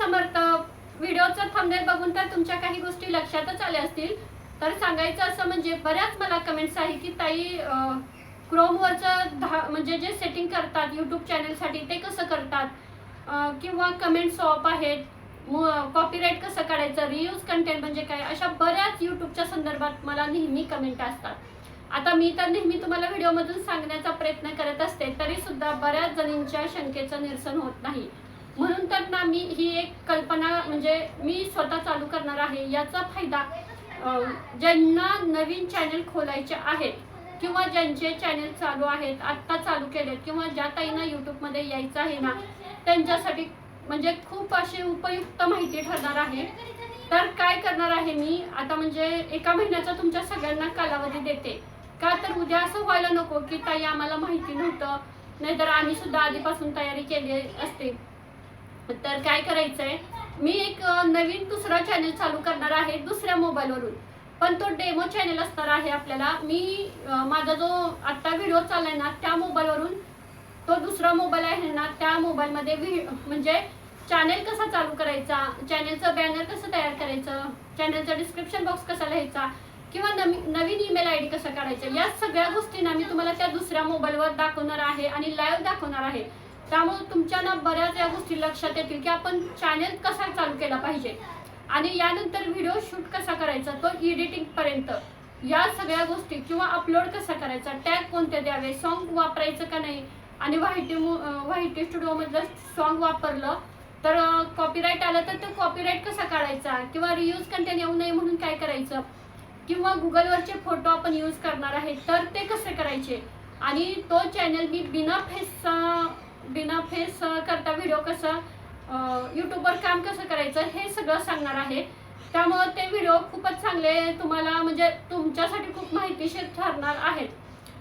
समर्थ व्हिडिओचं thumbnail बघून तर तुमच्या काही गोष्टी लक्षातच आल्या असतील. तर सांगायचं असं म्हणजे बऱ्याच मला कमेंट्स आहे की ताई क्रोमवरचं धा म्हणजे जे सेटिंग करतात यूट्यूब चॅनलसाठी ते कसं करतात? किंवा कमेंट सॉप आहेत कॉपीराईट कसं काढायचं रियूज कंटेंट म्हणजे काय? अशा बऱ्याच यूट्यूबच्या संदर्भात मला नेहमी कमेंट असतात. आता मी तर नेहमी तुम्हाला व्हिडिओमधून सांगण्याचा प्रयत्न करत असते तरीसुद्धा बऱ्याच जणींच्या शंकेचं निरसन होत नाही. म्हणून तर ना मी ही एक कल्पना म्हणजे मी स्वतः चालू करणार आहे. याचा फायदा ज्यांना नवीन चॅनल खोलायचे आहेत किंवा ज्यांचे चॅनल चालू आहेत आत्ता चालू केलेत किंवा ज्या ताईंना यूट्यूबमध्ये यायचं आहे ना त्यांच्यासाठी म्हणजे खूप अशी उपयुक्त माहिती ठरणार आहे. तर काय करणार आहे मी आता म्हणजे एका महिन्याचा तुमच्या सगळ्यांना कालावधी देते. का तर उद्या असं व्हायला नको की ताई आम्हाला माहिती नव्हतं नाहीतर आम्ही सुद्धा आधीपासून तयारी केली असते. तर काय करायचंय? मी एक नवीन दुसरा चॅनल चालू करणार आहे दुसऱ्या मोबाईलवरून पण तो डेमो चॅनल असणार आहे आपल्याला. मी माझा जो आत्ता व्हिडिओ चाललाय ना त्या मोबाईलवरून तो दुसरा मोबाईल आहे ना त्या मोबाईलमध्ये व्हि म्हणजे चॅनल कसा चालू करायचा? चॅनेलचं बॅनर कसं तयार करायचं? चॅनेलचा डिस्क्रिप्शन बॉक्स कसा लिहायचा? किंवा नवी नवीन ईमेल आय डी कसं काढायचं? या सगळ्या गोष्टींना मी तुम्हाला त्या दुसऱ्या मोबाईलवर दाखवणार आहे आणि लाईव्ह दाखवणार आहे. त्यामुळे तुमच्या ना बऱ्याच या गोष्टी लक्षात येतील की आपण चॅनल कसा चालू केला पाहिजे. आणि यानंतर व्हिडिओ शूट कसा करायचा तो एडिटिंग पर्यंत. या सगळ्या गोष्टी किंवा अपलोड कसा करायचा टॅग कोणते द्यावे सॉन्ग वापरायचं का नाही? आणि व्हायटी व्हायटी स्टुडिओमधलं सॉन्ग वापरलं तर कॉपीराईट आलं तर तो कॉपीराईट कसा काढायचा? किंवा रियूज कंटेंट येऊ नये म्हणून काय करायचं? किंवा गुगलवरचे फोटो आपण यूज करणार आहे तर ते कसे करायचे? आणि तो चॅनल मी बिना फेसचा बिना फेस करता व्हिडिओ कसं यूट्यूबवर काम कसं करायचं हे सगळं सांगणार आहे. त्यामुळं ते व्हिडिओ खूपच चांगले तुम्हाला म्हणजे तुमच्यासाठी खूप माहितीशीर ठरणार आहेत.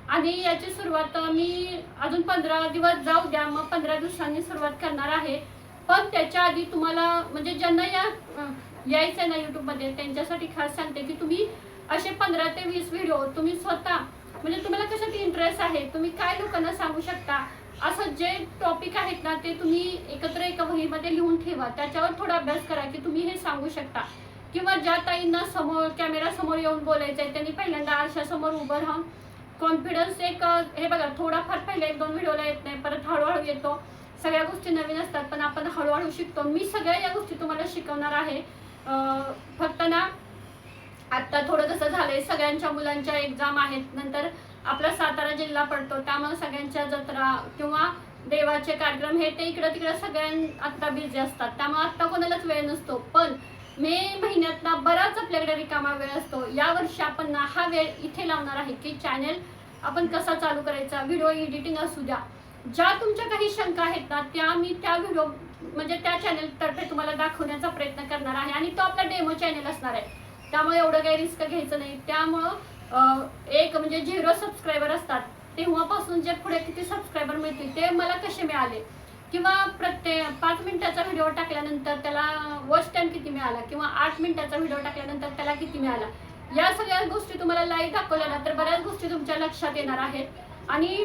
आणि याची सुरुवात मी अजून पंधरा दिवस जाऊ द्या मग पंधरा दिवसांनी सुरुवात करणार आहे. पण त्याच्या आधी तुम्हाला म्हणजे ज्यांना या यायचं आहे ना यूट्यूबमध्ये त्यांच्यासाठी खास सांगते की तुम्ही असे पंधरा ते वीस व्हिडिओ तुम्ही स्वतः म्हणजे तुम्हाला कशात इंटरेस्ट आहे तुम्ही काय लोकांना सांगू शकता? असं जे टॉपिक आहेत ना ते तुम्ही एकत्र एका वहीमध्ये लिहून ठेवा. त्याच्यावर थोडा अभ्यास करा की तुम्ही हे सांगू शकता. किंवा ज्या ताईंना समोर कॅमेरा समोर येऊन बोलायचं आहे त्यांनी पहिल्यांदा आरशासमोर उभं राहून कॉन्फिडन्स एक हे बघा थोडाफार पहिले एक दोन व्हिडिओला येत नाही परत हळूहळू येतो. सगळ्या गोष्टी नवीन असतात पण आपण हळूहळू शिकतो. मी सगळ्या या गोष्टी तुम्हाला शिकवणार आहे. फक्त ना आत्ता थोडं कसं झालंय सगळ्यांच्या मुलांच्या एक्झाम आहेत. नंतर आपला सातारा जिल्हा पडतो. त्यामुळे सगळ्यांच्या जत्रा किंवा देवाचे कार्यक्रम हे ते इकडं तिकडं सगळ्यां आत्ता बिझी असतात. त्यामुळे आत्ता कोणालाच वेळ नसतो. पण मे महिन्यातला बराच आपल्याकडे रिकामा वेळ असतो. या वर्षी आपण ना हा वेळ इथे लावणार आहे की चॅनेल आपण कसा चालू करायचा व्हिडिओ एडिटिंग असू द्या. ज्या तुमच्या काही शंका आहेत ना त्या मी त्या व्हिडिओ म्हणजे त्या चॅनेलतर्फे तुम्हाला दाखवण्याचा प्रयत्न करणार आहे. आणि तो आपला डेमो चॅनल असणार आहे. त्यामुळे एवढं काही रिस्क घ्यायचं नाही. त्यामुळं एक म्हणजे झिरो सबस्क्रायबर असतात तेव्हापासून जे पुढे किती सबस्क्रायबर मिळतील ते मला कसे मिळाले? किंवा प्रत्येक पाच मिनिटाचा व्हिडिओ टाकल्यानंतर त्याला वॉच टाइम किती मिळाला? किंवा आठ मिनिटाचा व्हिडिओ टाकल्यानंतर त्याला किती मिळाला? या सगळ्या गोष्टी तुम्हाला लाईव्ह दाखवल्या ना तर बऱ्याच गोष्टी तुमच्या लक्षात येणार आहेत. आणि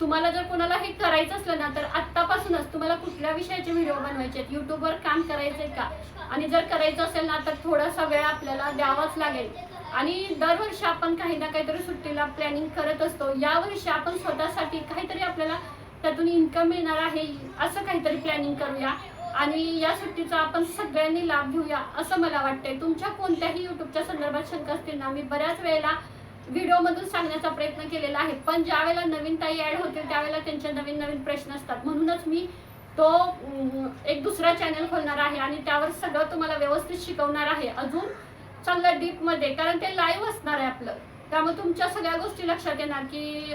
तुम्हाला जर कोणाला हे करायचं असलं ना तर आत्तापासूनच तुम्हाला कुठल्या विषयाचे व्हिडिओ बनवायचे आहेत? यूट्यूबवर काम करायचंय का? आणि जर करायचं असेल ना तर थोडासा वेळ आपल्याला द्यावाच लागेल. आणि दरवर्षी आपण काही ना काहीतरी सुट्टीला प्लॅनिंग करत असतो. यावर्षी आपण स्वतःसाठी काहीतरी आपल्याला त्यातून इन्कम मिळणार आहे असं काहीतरी प्लॅनिंग करूया. आणि या सुट्टीचा आपण सगळ्यांनी लाभ घेऊया असं मला वाटतंय. तुमच्या कोणत्याही युट्यूबच्या संदर्भात शंका असतील ना मी बऱ्याच वेळेला व्हिडिओमधून सांगण्याचा प्रयत्न केलेला आहे. पण ज्या वेळेला नवीन ताई ऍड होतील त्यावेळेला त्यांचे नवीन नवीन प्रश्न असतात. म्हणूनच मी तो एक दुसरा चॅनल खोलणार आहे आणि त्यावर सगळं तुम्हाला व्यवस्थित शिकवणार आहे. अजून चांगलं डीपमध्ये कारण ते लाईव्ह असणार आहे आपलं. त्यामुळे तुमच्या सगळ्या गोष्टी लक्षात येणार की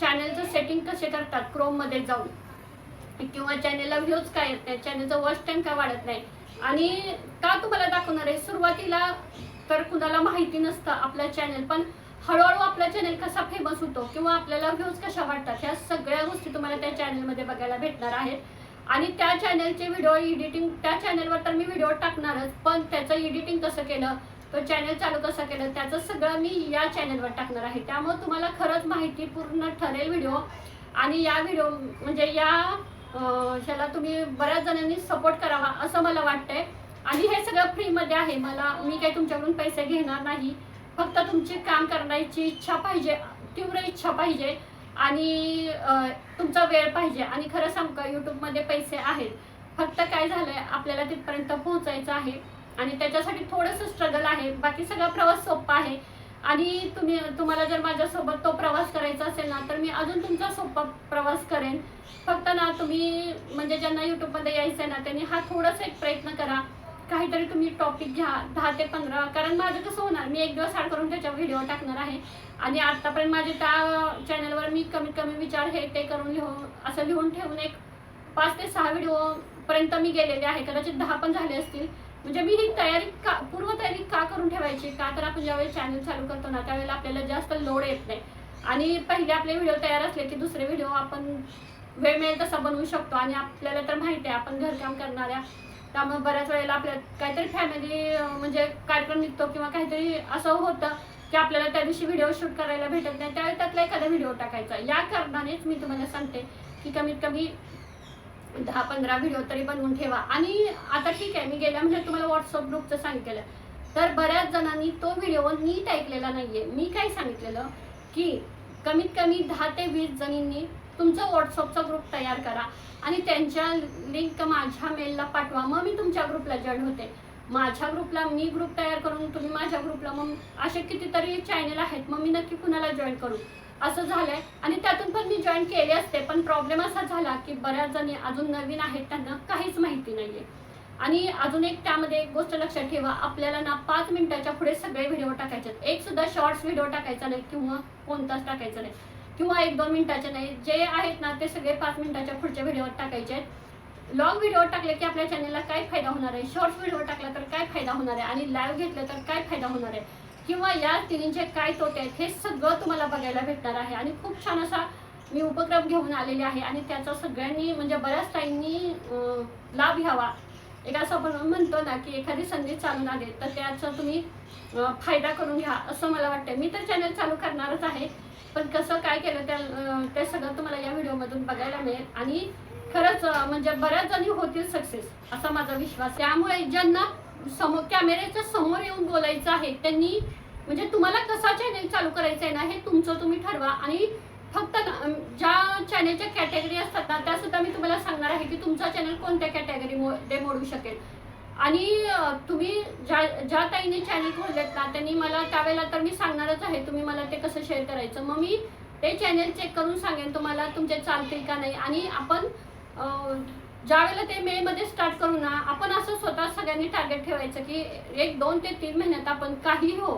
चॅनलचं सेटिंग कसे करतात क्रोममध्ये जाऊन. किंवा चॅनेलला व्ह्यूज काय येत नाही चॅनेलचं वॉच टाईम काय वाढत नाही. आणि का तुम्हाला दाखवणार आहे? सुरुवातीला तर कुणाला माहिती नसतं आपलं चॅनल पण हळूहळू आपला चॅनल कसा फेमस होतो किंवा आपल्याला व्ह्यूज कशा वाटतात ह्या सगळ्या गोष्टी तुम्हाला त्या चॅनलमध्ये बघायला भेटणार आहेत. आणि त्या चॅनलचे व्हिडिओ एडिटिंग त्या चॅनलवर तर मी व्हिडिओ टाकणारच पण त्याचं एडिटिंग कसं केलं? तो चॅनल चालू कसं केलं त्याचं सगळं मी या चॅनलवर टाकणार आहे. त्यामुळे तुम्हाला खरंच माहिती पूर्ण ठरेल व्हिडिओ आणि या व्हिडिओ म्हणजे या ह्याला तुम्ही बऱ्याच जणांनी सपोर्ट करावा असं मला वाटतंय. आणि हे सगळं फ्रीमध्ये आहे. मला मी काही तुमच्याकडून पैसे घेणार नाही. फक्त तुमची काम करण्याची इच्छा पाहिजे तीव्र इच्छा पाहिजे. आणि तुमचा वेळ पाहिजे. आणि खरं सांग का यूट्यूबमध्ये पैसे आहेत. फक्त काय झालंय आपल्याला तिथपर्यंत पोहोचायचं आहे. आणि त्याच्यासाठी थोडंसं स्ट्रगल आहे. बाकी सगळा प्रवास सोपा आहे. आणि तुम्ही तुम्हाला जर माझ्यासोबत तो प्रवास करायचा असेल ना तर मी अजून तुमचा सोपा प्रवास करेन. फक्त ना तुम्ही म्हणजे ज्यांना यूट्यूबमध्ये यायचं आहे ना त्यांनी हा थोडासा एक प्रयत्न करा. काहीतरी तुम्ही टॉपिक घ्या दहा ते पंधरा. कारण माझं कसं होणार मी एक दिवस आड करून त्याच्या व्हिडिओ टाकणार आहे. आणि आत्तापर्यंत माझे त्या चॅनलवर मी कमीत कमी विचार हे ते करून लिहून असं लिहून ठेवून एक पाच ते सहा व्हिडिओपर्यंत मी गेलेले आहे. कदाचित दहा पण झाले असतील. म्हणजे मी ही तयारी का पूर्वतयारी का करून ठेवायची? का तर आपण ज्यावेळी चॅनल चालू करतो ना त्यावेळेला आपल्याला जास्त लोड येत नाही. आणि पहिले आपले व्हिडिओ तयार असले की दुसरे व्हिडिओ आपण वेळ मिळेल तसा बनवू शकतो. आणि आपल्याला तर माहिती आहे आपण घरकाम करणाऱ्या त्यामुळे बऱ्याच वेळेला आपल्या काहीतरी फॅमिली म्हणजे कार्यक्रम निघतो किंवा काहीतरी असं होतं की आपल्याला त्या दिवशी व्हिडिओ शूट करायला भेटत नाही. त्यावेळी त्यातला एखादा व्हिडिओ टाकायचा. या कारणानेच मी तुम्हाला सांगते की कमीत कमी दहा पंधरा व्हिडिओ तरी बनवून ठेवा. आणि आता ठीक आहे मी गेल्या म्हणजे तुम्हाला व्हॉट्सअप ग्रुपचं सांगितलेलं. तर बऱ्याच जणांनी तो व्हिडिओ नीट ऐकलेला नाहीये. मी काय सांगितलेलं? की कमीत कमी दहा ते वीस जणींनी तुमचा व्हॉट्सअपचा ग्रुप तयार करा. आणि त्यांच्या लिंक माझ्या मेलला पाठवा. मग मी तुमच्या ग्रुपला जॉईन होते. माझ्या ग्रुपला मी ग्रुप तयार करून तुम्ही माझ्या ग्रुपला मग असे कितीतरी चॅनल आहेत. मग मी नक्की कुणाला जॉईन करू? असं झालंय. आणि त्यातून पण मी जॉईन केले असते पण प्रॉब्लेम असा झाला की बऱ्याच जणी अजून नवीन आहेत त्यांना काहीच माहिती नाहीये. आणि अजून एक त्यामध्ये एक गोष्ट लक्षात ठेवा आपल्याला ना पाच मिनिटाच्या पुढे सगळे व्हिडिओ टाकायचे आहेत. एक सुद्धा शॉर्ट्स व्हिडिओ टाकायचा नाही किंवा कोणताच टाकायचा नाही. किंवा एक दोन मिनिटाचे नाही जे आहेत ना ते सगळे पाच मिनिटाच्या पुढच्या व्हिडिओवर टाकायचे आहेत लॉंग व्हिडिओ टाकले की आपल्या चॅनलला काय फायदा होणार आहे? शॉर्ट्स व्हिडिओ टाकला तर काय फायदा होणार आहे? आणि लाईव्ह घेतलं तर काय फायदा होणार आहे? किंवा या तिन्हींचे काय तोटे आहेत हे सगळं तुम्हाला बघायला भेटणार आहे. आणि खूप छान असा मी उपक्रम घेऊन आलेले आहे आणि त्याचा सगळ्यांनी म्हणजे बऱ्याच टाईमनी लाभ घ्यावा. एक असं आपण म्हणतो ना की एखादी संधी चालून आली तर त्याचा तुम्ही फायदा करून घ्या असं मला वाटतं मी तर चॅनल चालू करणारच आहे पण कसं काय केलं त्या ते सगळं तुम्हाला या व्हिडिओमधून बघायला मिळेल. आणि खरंच म्हणजे बऱ्याच जणी होतील सक्सेस असा माझा विश्वास त्यामुळे ज्यांना समोर कॅमेऱ्याच्या समोर येऊन बोलायचं आहे. त्यांनी म्हणजे तुम्हाला कसा चॅनल चालू करायचा आहे ना हे तुमचं तुम्ही ठरवा. आणि फक्त ज्या चॅनलच्या कॅटेगरी असतात ना त्या सुद्धा मी तुम्हाला सांगणार आहे की तुमचा चॅनल कोणत्या कॅटेगरी मध्ये मोडू शकेल. आणि तुम्ही ज्या ज्या ताईने चॅनल खोललेत ना त्यांनी मला त्यावेळेला तर मी सांगणारच आहे तुम्ही मला ते कसं शेअर करायचं. मग मी ते चॅनेल चेक करून सांगेन तुम्हाला तुमचे चालतील का नाही. आणि आपण ज्यावेळेला ते मे मध्ये स्टार्ट करू ना आपण असं स्वतः सगळ्यांनी टार्गेट ठेवायचं की एक दोन ते तीन महिन्यात आपण काही हो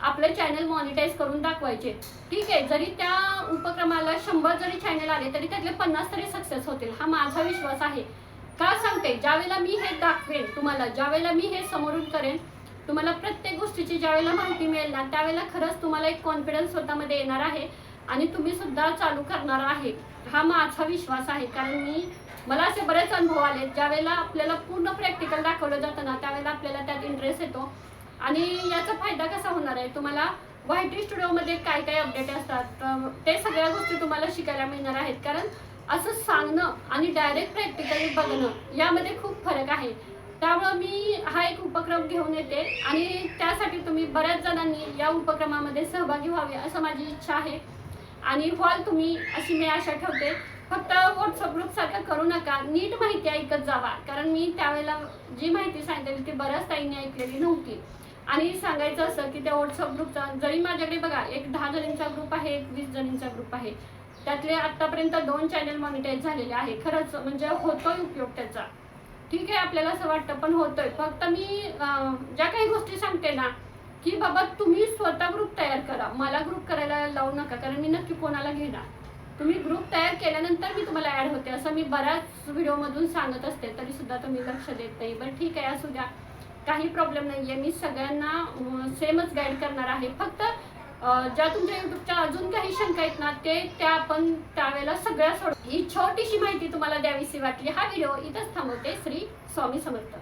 आपलं चॅनल मॉनिटाईज करून दाखवायचे. ठीक आहे जरी त्या उपक्रमाला शंभर जरी चॅनल आले तरी त्यातले पन्नास तरी सक्सेस होतील हा माझा विश्वास आहे. का सांगते? ज्यावेळेला मी हे दाखवेन तुम्हाला ज्यावेळेला मी हे समोरून करेन तुम्हाला प्रत्येक गोष्टीची ज्यावेळेला माहिती मिळेल ना त्यावेळेला खरंच तुम्हाला एक कॉन्फिडन्स स्वतःमध्ये येणार आहे आणि तुम्ही सुद्धा चालू करणार आहे. हा माझा विश्वास आहे कारण मी मला असे बरेच अनुभव आले. ज्यावेळेला आपल्याला पूर्ण प्रॅक्टिकल दाखवलं जातं ना त्यावेळेला आपल्याला त्यात इंटरेस्ट येतो. आणि याचा फायदा कसा होणार आहे? तुम्हाला व्हायटी स्टुडिओमध्ये काय काय अपडेट असतात? ते सगळ्या गोष्टी तुम्हाला शिकायला मिळणार आहेत. कारण असं सांगणं आणि डायरेक्ट प्रॅक्टिकली बघणं यामध्ये खूप फरक आहे. त्यामुळं मी हा एक उपक्रम घेऊन येते आणि त्यासाठी तुम्ही बऱ्याच जणांनी या उपक्रमामध्ये सहभागी व्हावे असं माझी इच्छा आहे. आणि व्हाल तुम्ही अशी मी आशा ठेवते. फक्त व्हॉट्सअप ग्रुप सारखं करू नका. नीट माहिती ऐकत जावा. कारण मी त्यावेळेला जी माहिती सांगितलेली ती बऱ्याच ताईंनी ऐकलेली नव्हती. आणि सांगायचं असं की त्या व्हॉट्सअप ग्रुपचा जरी माझ्याकडे बघा एक दहा जणींचा ग्रुप आहे एक वीस जणींचा ग्रुप आहे. त्यातले आत्तापर्यंत दोन चॅनल मॉनिटाईज झालेले आहे. खरंच म्हणजे होतोय उपयोग त्याचा. ठीक आहे आपल्याला असं वाटतं पण होतोय. फक्त मी ज्या काही गोष्टी सांगते ना की बाबा तुम्ही स्वतः ग्रुप तयार करा. मला ग्रुप करायला लावू नका कारण मी नक्की कोणाला घेणार? तुम्ही ग्रुप तयार केल्यानंतर मी तुम्हाला ऍड होते. असं मी बऱ्याच व्हिडिओमधून सांगत असते तरी सुद्धा तुम्ही लक्ष देत नाही. बरं ठीक आहे असू द्या. काही प्रॉब्लेम नाहीये. मी सगळ्यांना सेमच गाईड करणार आहे. फक्त ज्या तुमच्या युट्यूबच्या अजून काही शंका आहेत ना ते त्या आपण त्यावेळेला सगळ्या सोड ही छोटीशी माहिती तुम्हाला द्यावीशी वाटली. हा व्हिडिओ इथंच थांबवते. श्री स्वामी समर्थ.